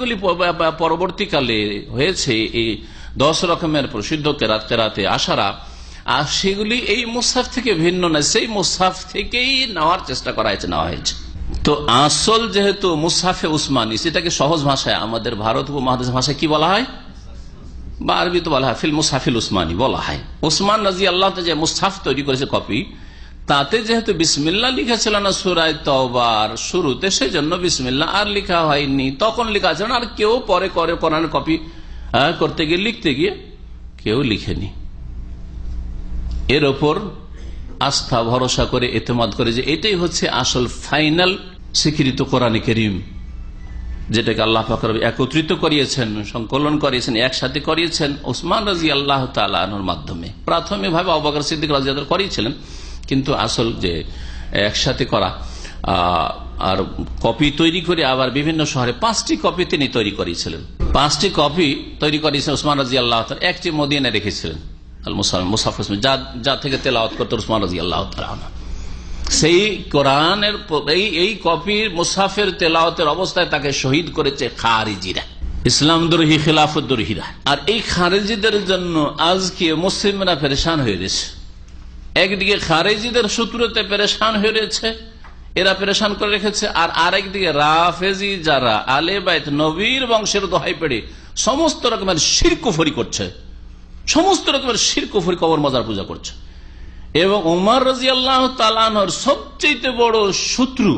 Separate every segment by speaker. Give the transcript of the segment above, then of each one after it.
Speaker 1: গুলি পরবর্তীকালে হয়েছে এই দশ রকমের প্রসিদ্ধ কেরাত, কেরাতে আসারা আর সেগুলি এই মুসাফ থেকে ভিন্ন নয়, সেই মুসাফ থেকেই নেওয়ার চেষ্টা করা হয়েছে, নেওয়া হয়েছে। তো আসল যেহেতু মুসাফে উসমানী, সেটাকে সহজ ভাষায় আমাদের ভারত উপমহাদেশ ভাষায় কি বলা হয়? বা আরবি তো বলা হয়, ফিল মুসাফিল উসমানি বলা হয়। উসমান রাজি আল্লাহ যে মুসাফ তৈরি করেছে কপি তাতে যেহেতু বিসমিল্লা লিখেছিল না সুরায় তবার শুরুতে সেই জন্য বিসমিল্লা আর লিখা হয়নি। তখন লেখা ছিল না, আর কেউ পরে করে কোরআন কপি করতে গিয়ে, লিখতে গিয়ে কেউ লিখেনি। এর ওপর আস্থা, ভরসা করে এতেমাদ করে যে এটাই হচ্ছে আসল, ফাইনাল স্বীকৃত কোরআন করিম, যেটাকে আল্লাহ ফাকর একত্রিত করিয়েছেন, সংকলন করিয়েছেন, একসাথে করিয়েছেন ওসমান রাজি আল্লাহ তালানোর মাধ্যমে। প্রাথমিকভাবে অবাকর সিদ্দিক রাজি করিয়েছিলেন কিন্তু আসল যে একসাথে করা আর কপি তৈরি করে আবার বিভিন্ন শহরে পাঁচটি কপি তিনি তৈরি করেছিলেন। পাঁচটি কপি তৈরি করেছিলেন ওসমান রাজি আল্লাহ একটি মদিয়ানে রেখেছিলেন মুসাফ যা থেকে তেলাওয়াত করতো ওসমান রাজি আল্লাহ সেই কোরআনের এই কপির মুসাফের তেলাওয়াতের অবস্থায় তাকে শহীদ করেছে খারিজিরা ইসলাম দুরহি খিলাফুদ্দুরহিরা আর এই খারেজিদের জন্য আজকে মুসলিমরা পরেশান হয়ে গেছে। একদিকে খারেজিদের সূত্রতে পেরেশান হয়ে রয়েছে, এরা পেরেশান করে রেখেছে, আর আরেকদিকে রাফেজি যারা, আলে বাইত নবীর বংশের দোহাই পেড়ে সমস্ত রকমের শিরকুফরি করছে, সমস্ত রকমের শিরকুফরি কবর মজার পূজা করছে। এবং ওমার রাজি আল্লাহ তালানহর সবচেয়ে বড় শত্রু,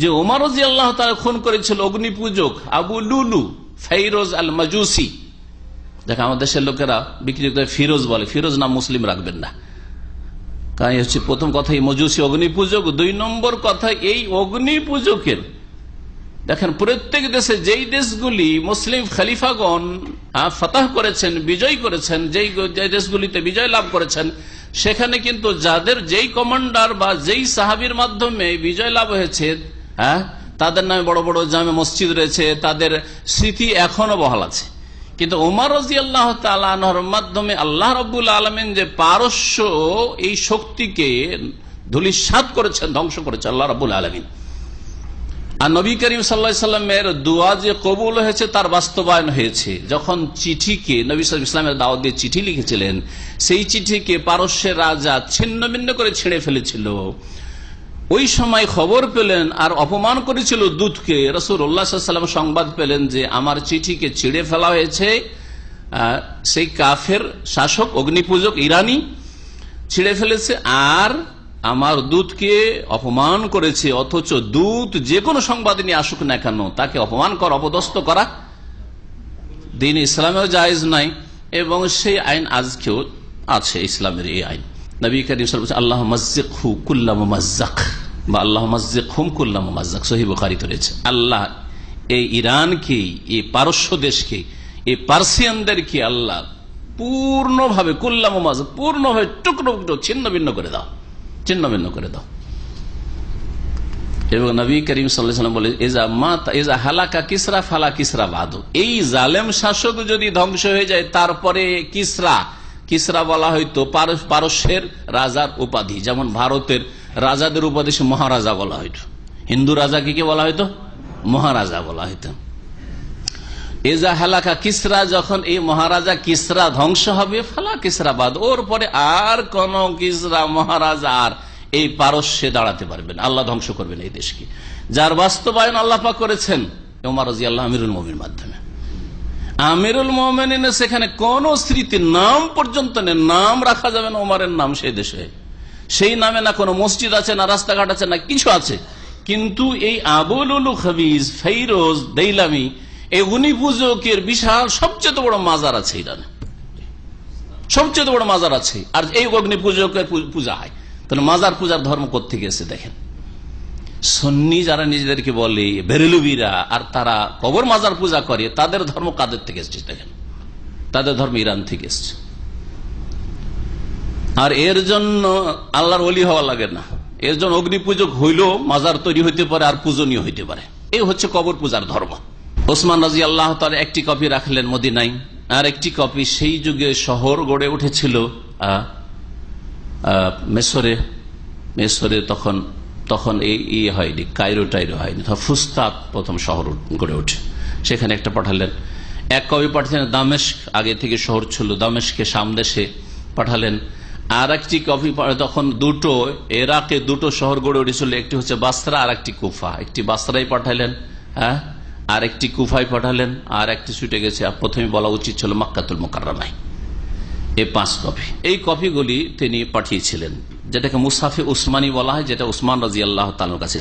Speaker 1: যে ওমার রাজি আল্লাহ তালা খুন করেছিল অগ্নি পূজক আবু লুলু ফেরোজ আল মাজুসি দেখ, আমাদের দেশের লোকেরা বিক্রি ফিরোজ বলে, ফিরোজ নাম মুসলিম রাখবেন না। কারণ হচ্ছে প্রথম কথা, এই মজুসি অগ্নি পূজক দুই নম্বর কথা, এই অগ্নি পূজকের দেখেন, প্রত্যেক দেশে যেই দেশগুলি মুসলিম খালিফাগণ ফতাহ করেছেন, বিজয় করেছেন, যেই দেশগুলিতে বিজয় লাভ করেছেন, সেখানে কিন্তু যাদের যেই কমান্ডার বা যেই সাহাবির মাধ্যমে বিজয় লাভ হয়েছে হ্যাঁ তাদের নামে বড় বড় জামে মসজিদ রয়েছে, তাদের স্মৃতি এখনও বহাল আছে। কিন্তু ওমর রাজি আল্লাহ তালানহর মাধ্যমে আল্লাহ রবুল আলমিন যে পারস্য এই শক্তিকে ধুলিসাত করেছেন, ধ্বংস করেছে আল্লাহ রবুল আলমিন। আর নবী করিম সাল্লা সাল্লামের দোয়া যে কবুল হয়েছে তার বাস্তবায়ন হয়েছে। যখন চিঠিকে নবী সাল ইসলামের দাওয়াত দিয়ে চিঠি লিখেছিলেন, সেই চিঠিকে পারস্যের রাজা ছিন্ন ভিন্ন করে ছেড়ে ফেলেছিল। ওই সময় খবর পেলেন আর অপমান করেছিল দুধকে। রসুল উল্লাহাম সংবাদ পেলেন যে আমার চিঠিকে ছিঁড়ে ফেলা হয়েছে। সেই কাফের শাসক, অগ্নিপূজক ইরানি ছিঁড়ে ফেলেছে আর আমার দূতকে অপমান করেছে, অথচ দূত যে কোনো সংবাদ নিয়ে আসুক না কেন, তাকে অপমান করা, অপদস্থ করা দিন ইসলামেও জায়েজ নাই এবং সেই আইন আজকেও আছে, ইসলামের এই আইন। নবী করিম আল্লাহ মসজিদ হু কুল্লাম মজ্জাক বা আল্লাহ মসজিদ হুম কুল্লাম মজ্জাক সহি বুখারিত রয়েছে। আল্লাহ এই ইরানকে, এই পারস্য দেশকে, এই পার্সিয়ানদেরকে আল্লাহ পূর্ণভাবে কুল্লাম মজ্জাক পূর্ণভাবে টুকরো টুকরো, ছিন্ন ভিন্ন করে দাও। ছিন্ন ভিন্ন করে দাও। এবং নবী করিম সাল্লাম বলে, এজা মা এজা হালাকা কিসরা ফালা কিসরা বাদ। এই জালেম শাসক যদি ধ্বংস হয়ে যায়, তারপরে কিসরা কিসরা বলা হয়তো পারস্যের রাজার উপাধি, যেমন ভারতের রাজাদের উপাধি মহারাজা বলা হইত। হিন্দু রাজা কি বলা হয়তো মহারাজা বলা হইতো। এজা হালাকা কিসরা, যখন এই মহারাজা কিসরা ধ্বংস হবে, ফালা কিসরাবাদ ওর পরে আর কোন কিসরা মহারাজা আর এই পারস্যে দাঁড়াতে পারবেন আল্লাহ ধ্বংস করবেন এই দেশকে। যার বাস্তবায়ন আল্লাপা করেছেন ওমার রাজি আল্লাহ আমিরুল মমির মাধ্যমে। আমিরুল মোমেন সেখানে কোন স্মৃতির নাম পর্যন্ত নেই নাম রাখা যাবে না ওমারের নাম সেই দেশে। সেই নামে না কোনো মসজিদ আছে, না রাস্তাঘাট আছে, না কিছু আছে। কিন্তু এই আবুল খবিজ, ফেইরোজ, দেইলামি এই উনি বিশাল সবচেয়ে বড় মাজার আছে ইরানে। সবচেয়ে বড় মাজার আছে। আর এই অগ্নি পূজকের পূজা হয়। তাহলে মাজার পূজার ধর্ম করতে গেছে দেখেন? সন্নি যারা নিজেদেরকে বলে, বেরেলুবিরা, আর তারা কবর মাজার পূজা করে, তাদের ধর্ম কাদের থেকে এসছে দেখেন? তাদের ধর্ম ইরান থেকে এসছে। আর এর জন্য আল্লাহর অলি হওয়া লাগে না। এর জন্য অগ্নি পূজক হইলেও মাজার তৈরি হইতে পারে আর পূজনীয় হইতে পারে। এই হচ্ছে কবর পূজার ধর্ম। ওসমান রাজি আল্লাহ তার একটি কপি রাখলেন মদিনাই আর একটি কপি সেই যুগে শহর গড়ে উঠেছিল মেসরে। মেসরে তখন তখন এই ইয়ে হয়নি কায়রো টাইরো হয়নি তখন ফুস্তাদ প্রথম শহর গড়ে ওঠে। সেখানে একটা পাঠালেন। এক কবি পাঠালেন দামেশ আগে থেকে শহর ছিল দামেশকে সামদেশে পাঠালেন। আর একটি কপি তখন দুটো, এরাকে দুটো শহর গড়ে উঠেছিল, একটি হচ্ছে বাস্ত্রা আর একটি কুফা। একটি বাস্ত্রাই পাঠালেন হ্যাঁ? আর একটি কুফাই পাঠালেন আর একটি ছুটে গেছে। প্রথমে বলা উচিত ছিল মাক্কাতুল মোকাররামাই এই পাঁচ কপি। এই কপিগুলি তিনি পাঠিয়েছিলেন, যেটাকে মুসাফি উসমানী বলা হয়, যেটা উসমান রাজি আল্লাহ তালুর কাছে